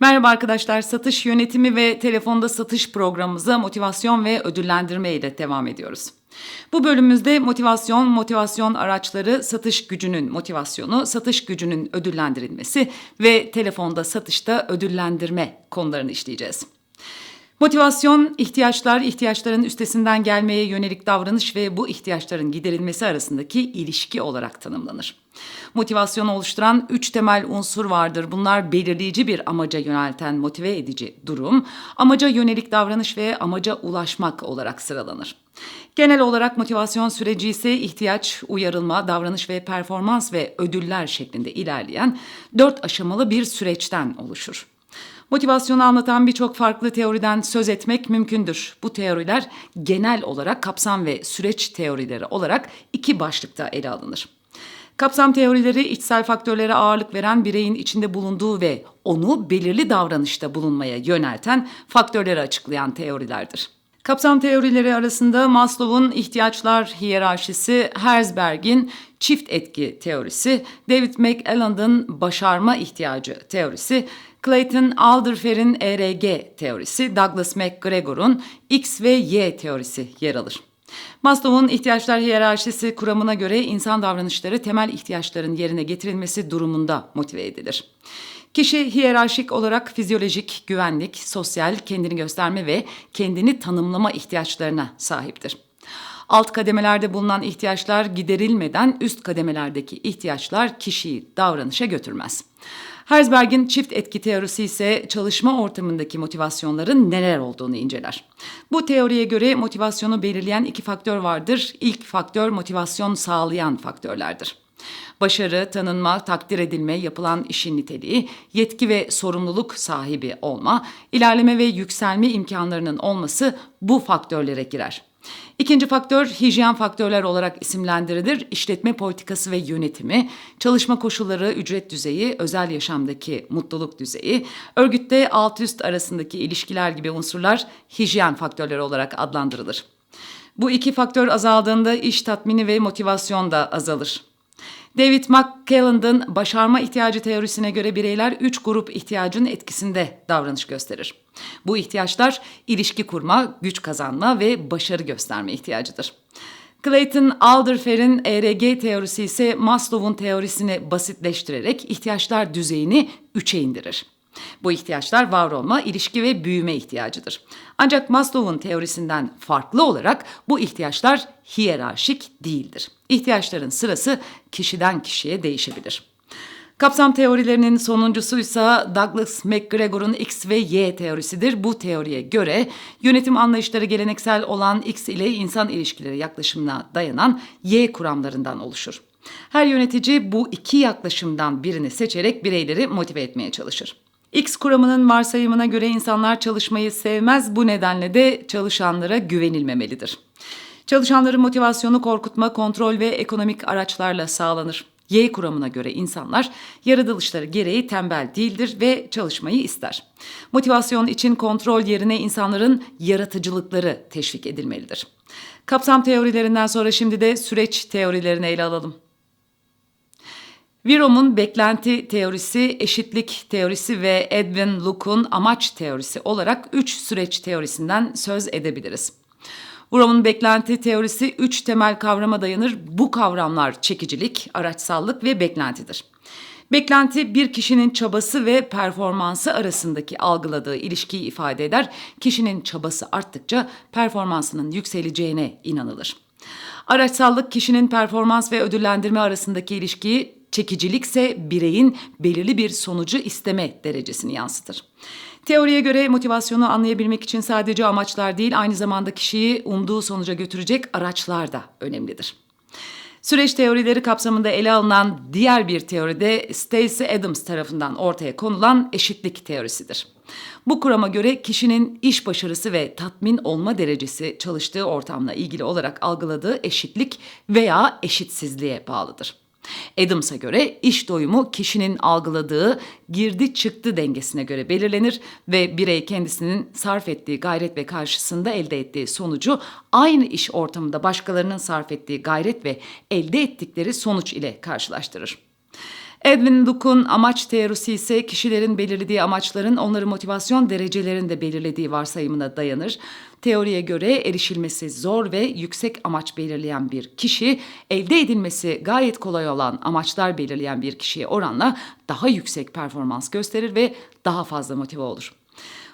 Merhaba arkadaşlar, satış yönetimi ve telefonda satış programımıza motivasyon ve ödüllendirme ile devam ediyoruz. Bu bölümümüzde motivasyon, motivasyon araçları, satış gücünün motivasyonu, satış gücünün ödüllendirilmesi ve telefonda satışta ödüllendirme konularını işleyeceğiz. Motivasyon, ihtiyaçlar, ihtiyaçların üstesinden gelmeye yönelik davranış ve bu ihtiyaçların giderilmesi arasındaki ilişki olarak tanımlanır. Motivasyonu oluşturan üç temel unsur vardır. Bunlar belirleyici bir amaca yönelten motive edici durum, amaca yönelik davranış ve amaca ulaşmak olarak sıralanır. Genel olarak motivasyon süreci ise ihtiyaç, uyarılma, davranış ve performans ve ödüller şeklinde ilerleyen dört aşamalı bir süreçten oluşur. Motivasyonu anlatan birçok farklı teoriden söz etmek mümkündür. Bu teoriler genel olarak kapsam ve süreç teorileri olarak iki başlıkta ele alınır. Kapsam teorileri içsel faktörlere ağırlık veren bireyin içinde bulunduğu ve onu belirli davranışta bulunmaya yönelten faktörleri açıklayan teorilerdir. Kapsam teorileri arasında Maslow'un ihtiyaçlar hiyerarşisi, Herzberg'in çift etki teorisi, David McAllen'ın başarma ihtiyacı teorisi, Clayton Alderfer'in ERG teorisi, Douglas McGregor'un X ve Y teorisi yer alır. Maslow'un ihtiyaçlar hiyerarşisi kuramına göre insan davranışları temel ihtiyaçların yerine getirilmesi durumunda motive edilir. Kişi hiyerarşik olarak fizyolojik, güvenlik, sosyal, kendini gösterme ve kendini tanımlama ihtiyaçlarına sahiptir. Alt kademelerde bulunan ihtiyaçlar giderilmeden üst kademelerdeki ihtiyaçlar kişiyi davranışa götürmez. Herzberg'in çift etki teorisi ise çalışma ortamındaki motivasyonların neler olduğunu inceler. Bu teoriye göre motivasyonu belirleyen iki faktör vardır. İlk faktör motivasyon sağlayan faktörlerdir. Başarı, tanınma, takdir edilme, yapılan işin niteliği, yetki ve sorumluluk sahibi olma, ilerleme ve yükselme imkanlarının olması bu faktörlere girer. İkinci faktör hijyen faktörler olarak isimlendirilir. İşletme politikası ve yönetimi, çalışma koşulları, ücret düzeyi, özel yaşamdaki mutluluk düzeyi, örgütte alt üst arasındaki ilişkiler gibi unsurlar hijyen faktörleri olarak adlandırılır. Bu iki faktör azaldığında iş tatmini ve motivasyon da azalır. David McClelland'ın başarma ihtiyacı teorisine göre bireyler üç grup ihtiyacın etkisinde davranış gösterir. Bu ihtiyaçlar ilişki kurma, güç kazanma ve başarı gösterme ihtiyacıdır. Clayton Alderfer'in ERG teorisi ise Maslow'un teorisini basitleştirerek ihtiyaçlar düzeyini üçe indirir. Bu ihtiyaçlar var olma, ilişki ve büyüme ihtiyacıdır. Ancak Maslow'un teorisinden farklı olarak bu ihtiyaçlar hiyerarşik değildir. İhtiyaçların sırası kişiden kişiye değişebilir. Kapsam teorilerinin sonuncusu ise Douglas McGregor'un X ve Y teorisidir. Bu teoriye göre yönetim anlayışları geleneksel olan X ile insan ilişkileri yaklaşımına dayanan Y kuramlarından oluşur. Her yönetici bu iki yaklaşımdan birini seçerek bireyleri motive etmeye çalışır. X kuramının varsayımına göre insanlar çalışmayı sevmez, bu nedenle de çalışanlara güvenilmemelidir. Çalışanların motivasyonu korkutma, kontrol ve ekonomik araçlarla sağlanır. Y kuramına göre insanlar yaratılışları gereği tembel değildir ve çalışmayı ister. Motivasyon için kontrol yerine insanların yaratıcılıkları teşvik edilmelidir. Kapsam teorilerinden sonra şimdi de süreç teorilerini ele alalım. Virom'un beklenti teorisi, eşitlik teorisi ve Edwin Luke'un amaç teorisi olarak üç süreç teorisinden söz edebiliriz. Vrom'un beklenti teorisi üç temel kavrama dayanır. Bu kavramlar çekicilik, araçsallık ve beklentidir. Beklenti bir kişinin çabası ve performansı arasındaki algıladığı ilişkiyi ifade eder. Kişinin çabası arttıkça performansının yükseleceğine inanılır. Araçsallık kişinin performans ve ödüllendirme arasındaki ilişkiyi Çekicilik ise bireyin belirli bir sonucu isteme derecesini yansıtır. Teoriye göre motivasyonu anlayabilmek için sadece amaçlar değil aynı zamanda kişiyi umduğu sonuca götürecek araçlar da önemlidir. Süreç teorileri kapsamında ele alınan diğer bir teori de Stacey Adams tarafından ortaya konulan eşitlik teorisidir. Bu kurama göre kişinin iş başarısı ve tatmin olma derecesi çalıştığı ortamla ilgili olarak algıladığı eşitlik veya eşitsizliğe bağlıdır. Adams'a göre iş doyumu kişinin algıladığı girdi çıktı dengesine göre belirlenir ve birey kendisinin sarf ettiği gayret ve karşısında elde ettiği sonucu aynı iş ortamında başkalarının sarf ettiği gayret ve elde ettikleri sonuç ile karşılaştırır. Edwin Luke'un amaç teorisi ise kişilerin belirlediği amaçların onları motivasyon derecelerinde belirlediği varsayımına dayanır. Teoriye göre erişilmesi zor ve yüksek amaç belirleyen bir kişi, elde edilmesi gayet kolay olan amaçlar belirleyen bir kişiye oranla daha yüksek performans gösterir ve daha fazla motive olur.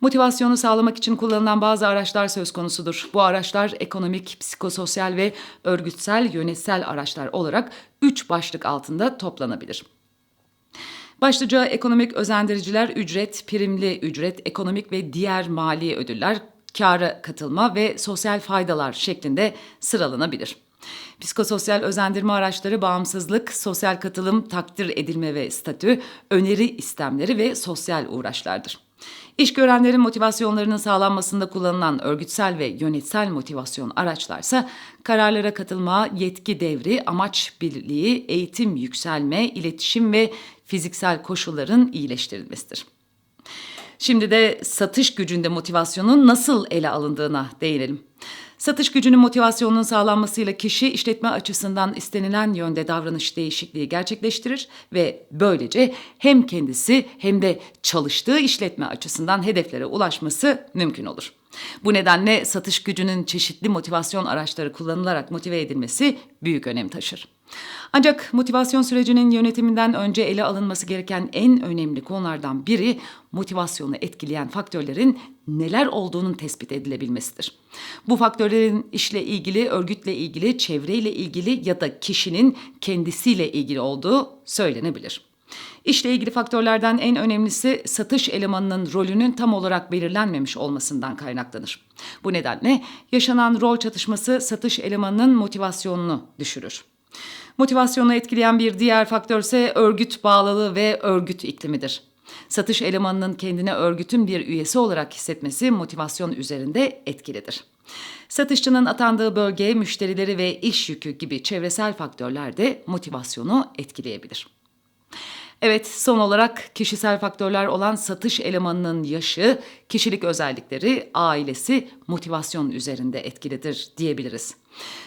Motivasyonu sağlamak için kullanılan bazı araçlar söz konusudur. Bu araçlar ekonomik, psikososyal ve örgütsel yönetsel araçlar olarak üç başlık altında toplanabilir. Başlıca ekonomik özendiriciler ücret, primli ücret, ekonomik ve diğer mali ödüller, kâra katılma ve sosyal faydalar şeklinde sıralanabilir. Psikososyal özendirme araçları bağımsızlık, sosyal katılım, takdir edilme ve statü, öneri istemleri ve sosyal uğraşlardır. İş görenlerin motivasyonlarının sağlanmasında kullanılan örgütsel ve yönetsel motivasyon araçlarsa kararlara katılma, yetki devri, amaç birliği, eğitim yükselme, iletişim ve fiziksel koşulların iyileştirilmesidir. Şimdi de satış gücünde motivasyonun nasıl ele alındığına değinelim. Satış gücünün motivasyonunun sağlanmasıyla kişi işletme açısından istenilen yönde davranış değişikliği gerçekleştirir ve böylece hem kendisi hem de çalıştığı işletme açısından hedeflere ulaşması mümkün olur. Bu nedenle satış gücünün çeşitli motivasyon araçları kullanılarak motive edilmesi büyük önem taşır. Ancak motivasyon sürecinin yönetiminden önce ele alınması gereken en önemli konulardan biri motivasyonu etkileyen faktörlerin neler olduğunun tespit edilebilmesidir. Bu faktörlerin işle ilgili, örgütle ilgili, çevreyle ilgili ya da kişinin kendisiyle ilgili olduğu söylenebilir. İşle ilgili faktörlerden en önemlisi satış elemanının rolünün tam olarak belirlenmemiş olmasından kaynaklanır. Bu nedenle yaşanan rol çatışması satış elemanının motivasyonunu düşürür. Motivasyonu etkileyen bir diğer faktör ise örgüt bağlılığı ve örgüt iklimidir. Satış elemanının kendine örgütün bir üyesi olarak hissetmesi motivasyon üzerinde etkilidir. Satışçının atandığı bölge, müşterileri ve iş yükü gibi çevresel faktörler de motivasyonu etkileyebilir. Evet, son olarak kişisel faktörler olan satış elemanının yaşı, kişilik özellikleri, ailesi motivasyon üzerinde etkilidir diyebiliriz.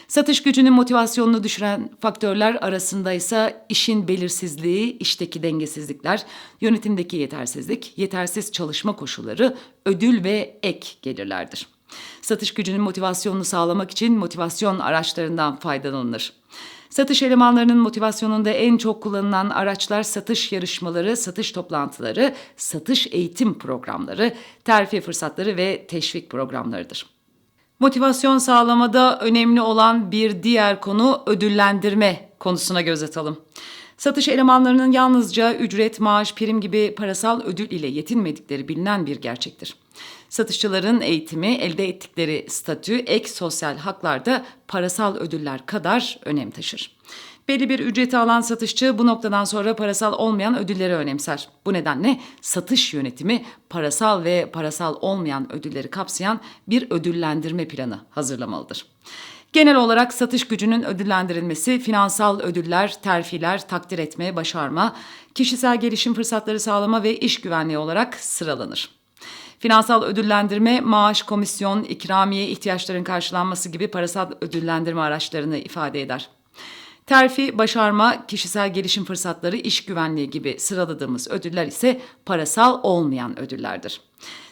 Satış gücünün motivasyonunu düşüren faktörler arasında ise işin belirsizliği, işteki dengesizlikler, yönetimdeki yetersizlik, yetersiz çalışma koşulları, ödül ve ek gelirlerdir. Satış gücünün motivasyonunu sağlamak için motivasyon araçlarından faydalanılır. Satış elemanlarının motivasyonunda en çok kullanılan araçlar satış yarışmaları, satış toplantıları, satış eğitim programları, terfi fırsatları ve teşvik programlarıdır. Motivasyon sağlamada önemli olan bir diğer konu ödüllendirme konusuna göz atalım. Satış elemanlarının yalnızca ücret, maaş, prim gibi parasal ödül ile yetinmedikleri bilinen bir gerçektir. Satışçıların eğitimi, elde ettikleri statü, ek sosyal haklarda parasal ödüller kadar önem taşır. Belli bir ücreti alan satışçı bu noktadan sonra parasal olmayan ödülleri önemser. Bu nedenle satış yönetimi parasal ve parasal olmayan ödülleri kapsayan bir ödüllendirme planı hazırlamalıdır. Genel olarak satış gücünün ödüllendirilmesi finansal ödüller, terfiler, takdir etme, başarma, kişisel gelişim fırsatları sağlama ve iş güvenliği olarak sıralanır. Finansal ödüllendirme, maaş, komisyon, ikramiye, ihtiyaçların karşılanması gibi parasal ödüllendirme araçlarını ifade eder. Terfi, başarma, kişisel gelişim fırsatları, iş güvenliği gibi sıraladığımız ödüller ise parasal olmayan ödüllerdir.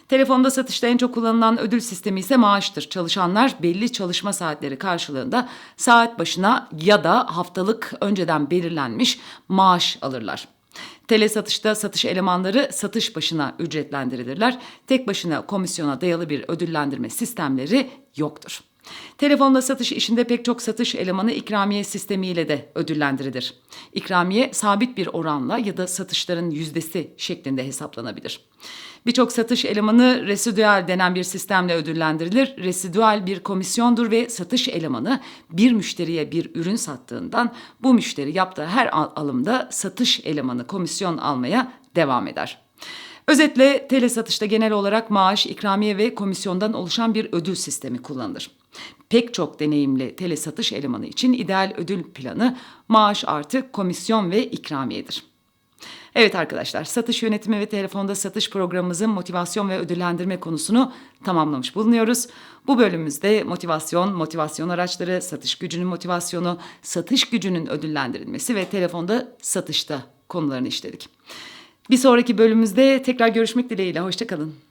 Telefonda satışta en çok kullanılan ödül sistemi ise maaştır. Çalışanlar belli çalışma saatleri karşılığında saat başına ya da haftalık önceden belirlenmiş maaş alırlar. Tele satışta satış elemanları satış başına ücretlendirilirler. Tek başına komisyona dayalı bir ödüllendirme sistemleri yoktur. Telefonla satış işinde pek çok satış elemanı ikramiye sistemiyle de ödüllendirilir. İkramiye sabit bir oranla ya da satışların yüzdesi şeklinde hesaplanabilir. Birçok satış elemanı residüel denen bir sistemle ödüllendirilir. Residüel bir komisyondur ve satış elemanı bir müşteriye bir ürün sattığından bu müşteri yaptığı her alımda satış elemanı komisyon almaya devam eder. Özetle tele satışta genel olarak maaş, ikramiye ve komisyondan oluşan bir ödül sistemi kullanılır. Pek çok deneyimli tele satış elemanı için ideal ödül planı maaş artı komisyon ve ikramiyedir. Evet arkadaşlar, satış yönetimi ve telefonda satış programımızın motivasyon ve ödüllendirme konusunu tamamlamış bulunuyoruz. Bu bölümümüzde motivasyon, motivasyon araçları, satış gücünün motivasyonu, satış gücünün ödüllendirilmesi ve telefonda satışta konularını işledik. Bir sonraki bölümümüzde tekrar görüşmek dileğiyle. Hoşçakalın.